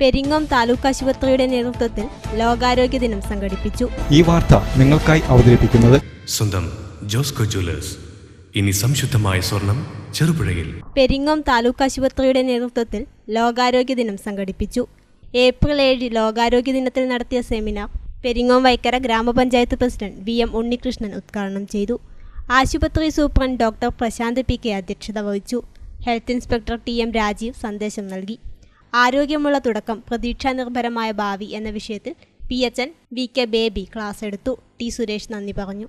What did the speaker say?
പെരിങ്ങോം താലൂക്ക് ആശുപത്രിയുടെ നേതൃത്വത്തിൽ ലോകാരോഗ്യ ദിനം സംഘടിപ്പിച്ചു. ഈ വാർത്ത നിങ്ങൾക്കായി അവതരിപ്പിക്കുന്നത് സ്വന്തം ജോസ്കോ ജ്വല്ലേഴ്സ്. ഇനി സംശുദ്ധമായ സ്വർണം ചെറുപുഴയിൽ. പെരിങ്ങോം താലൂക്ക് ആശുപത്രിയുടെ നേതൃത്വത്തിൽ ലോകാരോഗ്യ ദിനം സംഘടിപ്പിച്ചു. ഏപ്രിൽ ഏഴ് ലോകാരോഗ്യ ദിനത്തിൽ നടത്തിയ സെമിനാർ പെരിങ്ങോം വൈക്കര ഗ്രാമപഞ്ചായത്ത് പ്രസിഡന്റ് വി എം ഉണ്ണികൃഷ്ണൻ ഉദ്ഘാടനം ചെയ്തു. ആശുപത്രി superintendent doctor Prashanth P K അധ്യക്ഷത വഹിച്ചു. Health inspector T M Rajeev സന്ദേശം നൽകി. ആരോഗ്യമുള്ള തുടക്കം പ്രതീക്ഷാനിർഭരമായ ഭാവി എന്ന വിഷയത്തിൽ P H N V K Baby class എടുത്തു. ടി സുരേഷ് നന്ദി പറഞ്ഞു.